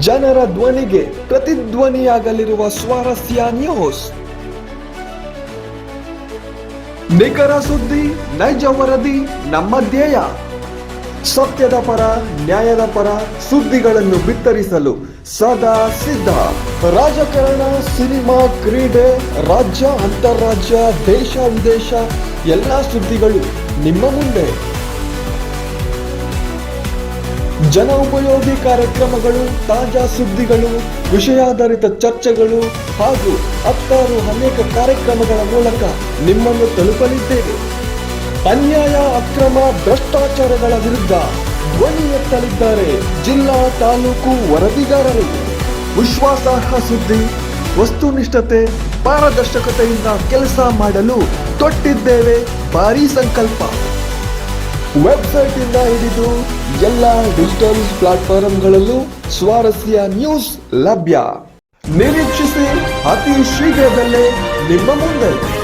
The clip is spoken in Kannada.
ಜನರ ಧ್ವನಿಗೆ ಪ್ರತಿಧ್ವನಿಯಾಗಲಿರುವ ಸ್ವಾರಸ್ಯ ನ್ಯೂಸ್. ನಿಖರ ಸುದ್ದಿ, ನೈಜ ವರದಿ, ನಮ್ಮ ಧ್ಯೇಯ. ಸತ್ಯದ ಪರ, ನ್ಯಾಯದ ಪರ ಸುದ್ದಿಗಳನ್ನು ಬಿತ್ತರಿಸಲು ಸದಾ ಸಿದ್ಧ. ರಾಜಕಾರಣ, ಸಿನಿಮಾ, ಕ್ರೀಡೆ, ರಾಜ್ಯ, ಅಂತಾರಾಜ್ಯ, ದೇಶ, ವಿದೇಶ, ಎಲ್ಲ ಸುದ್ದಿಗಳು ನಿಮ್ಮ ಮುಂದೆ. ಜನ ಉಪಯೋಗಿ ಕಾರ್ಯಕ್ರಮಗಳು, ತಾಜಾ ಸುದ್ದಿಗಳು, ವಿಷಯಾಧಾರಿತ ಚರ್ಚೆಗಳು ಹಾಗೂ ಹತ್ತಾರು ಅನೇಕ ಕಾರ್ಯಕ್ರಮಗಳ ಮೂಲಕ ನಿಮ್ಮನ್ನು ತಲುಪಲಿದ್ದೇವೆ. ಅನ್ಯಾಯ, ಅಕ್ರಮ, ಭ್ರಷ್ಟಾಚಾರಗಳ ವಿರುದ್ಧ ಧ್ವನಿ ಎತ್ತಲಿದ್ದಾರೆ ಜಿಲ್ಲಾ ತಾಲೂಕು ವರದಿಗಾರರು. ವಿಶ್ವಾಸಾರ್ಹ ಸುದ್ದಿ, ವಸ್ತುನಿಷ್ಠತೆ, ಪಾರದರ್ಶಕತೆಯಿಂದ ಕೆಲಸ ಮಾಡಲು ತೊಟ್ಟಿದ್ದೇವೆ. ಭಾರೀ ಸಂಕಲ್ಪ. ವೆಬ್ಸೈಟ್ ಇಂದ ಹಿಡಿದು ಎಲ್ಲ ಡಿಜಿಟಲ್ ಪ್ಲಾಟ್ಫಾರ್ಮ್ಗಳಲ್ಲೂ ಸ್ವಾರಸ್ಯ ನ್ಯೂಸ್ ಲಭ್ಯ. ನಿರೀಕ್ಷಿಸಿ ಅತಿ ಶೀಘ್ರದಲ್ಲೇ ನಿಮ್ಮ ಮುಂದೆ.